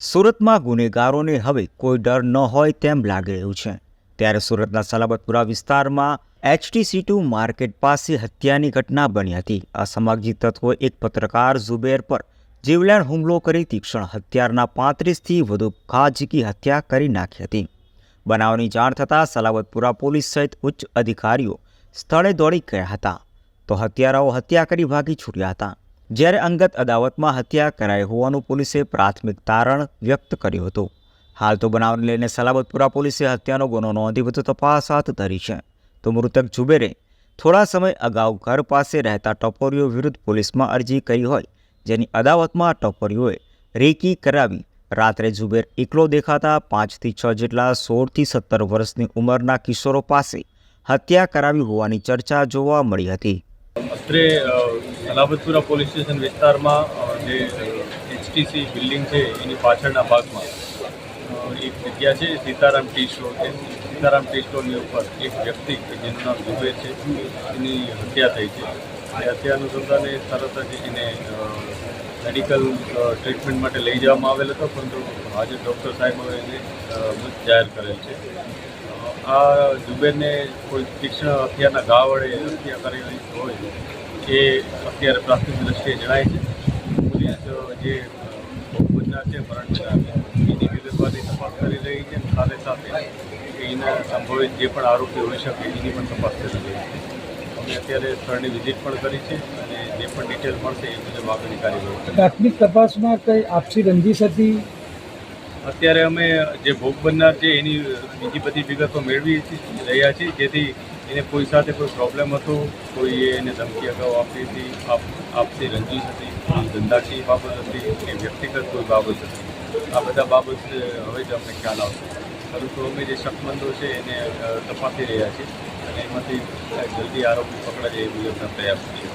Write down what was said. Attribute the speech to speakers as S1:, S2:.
S1: સુરતમાં ગુનેગારોને હવે કોઈ ડર ન હોય તેમ લાગી રહ્યું છે. ત્યારે સુરતના સલાબતપુરા વિસ્તારમાં એચટીસી ટુ માર્કેટ પાસે હત્યાની ઘટના બની હતી. અસામાજિક તત્વોએ એક પત્રકાર ઝુબેર પર જીવલેણ હુમલો કરી તીક્ષ્ણ હત્યારના પાંત્રીસથી વધુ ઘાઝીકી હત્યા કરી નાખી હતી. બનાવની જાણ થતાં સલાબતપુરા પોલીસ સહિત ઉચ્ચ અધિકારીઓ સ્થળે દોડી ગયા હતા. તો હત્યારાઓ હત્યા કરી ભાગી છૂટ્યા હતા. જ્યારે અંગત અદાવતમાં હત્યા કરાઈ હોવાનું પોલીસે પ્રાથમિક તારણ વ્યક્ત કર્યું હતું. હાલ તો બનાવને લઈને સલાબતપુરા પોલીસે હત્યાનો ગુનો નોંધી વધુ તપાસ હાથ ધરી છે. તો મૃતક જુબેરે થોડા સમય અગાઉ ઘર પાસે રહેતા ટપોરીઓ વિરુદ્ધ પોલીસમાં અરજી કરી હોય, જેની અદાવતમાં ટપોરીઓએ રેકી કરાવી રાત્રે જુબેર એકલો દેખાતા પાંચથી છ જેટલા સોળથી સત્તર વર્ષની ઉંમરના કિશોરો પાસે હત્યા કરાવી હોવાની ચર્ચા જોવા મળી હતી.
S2: સલાબતપુરા પોલીસ સ્ટેશન વિસ્તારમાં જે એચટીસી બિલ્ડિંગ છે, એની પાછળના ભાગમાં એક જગ્યા છે, સીતારામ ટી સ્ટોર છે. સીતારામ ટી સ્ટોરની ઉપર એક વ્યક્તિ, કે જેનું નામ ઝુબેર છે, એની હત્યા થઈ છે. એ હત્યા અનુસંધાને તરત જ એને મેડિકલ ટ્રીટમેન્ટ માટે લઈ જવામાં આવેલ હતો, પરંતુ આજે ડૉક્ટર સાહેબોએ એને મૃત જાહેર કરેલ છે. આ જુબેરને કોઈ તીક્ષ્ણ હત્યાના ઘા વડે હત્યા કરેલી હોય એ અત્યારે પ્રાથમિક દ્રષ્ટિએ જણાય છે. પોલીસ જે ભોગબનનાર છે મરણ જનાર એની વિગતવારની તપાસ કરી રહી છે. સાથે સાથે એના સંભવિત જે પણ આરોપી હોઈ શકે એની પણ તપાસ કરી રહી છે. અમે અત્યારે સ્થળની વિઝિટ પણ કરી છે અને જે પણ ડિટેલ મળશે એ મુજબ આગળની કાર્યવાહી
S3: પ્રાથમિક તપાસમાં કંઈ આપસી રંજીશ હતી?
S2: અત્યારે અમે જે ભોગ બનનાર છે એની બીજી બધી વિગતો મેળવી રહ્યા છીએ જેથી એને કોઈ સાથે કોઈ પ્રોબ્લેમ હતો? કોઈ એને ધમકી અગાઉ આપી હતી? આપ આપસી રંજીશ હતી? કોઈ ધંધાકીય બાબત હતી કે વ્યક્તિગત કોઈ બાબત હતી? આ બધા બાબત હવે જ અમને ખ્યાલ આવશે. પરંતુ અમે જે શકમંદો છે એને તપાસી રહ્યા છીએ અને એમાંથી જલ્દી આરોપી પકડાય એ મુજબના પ્રયાસ છે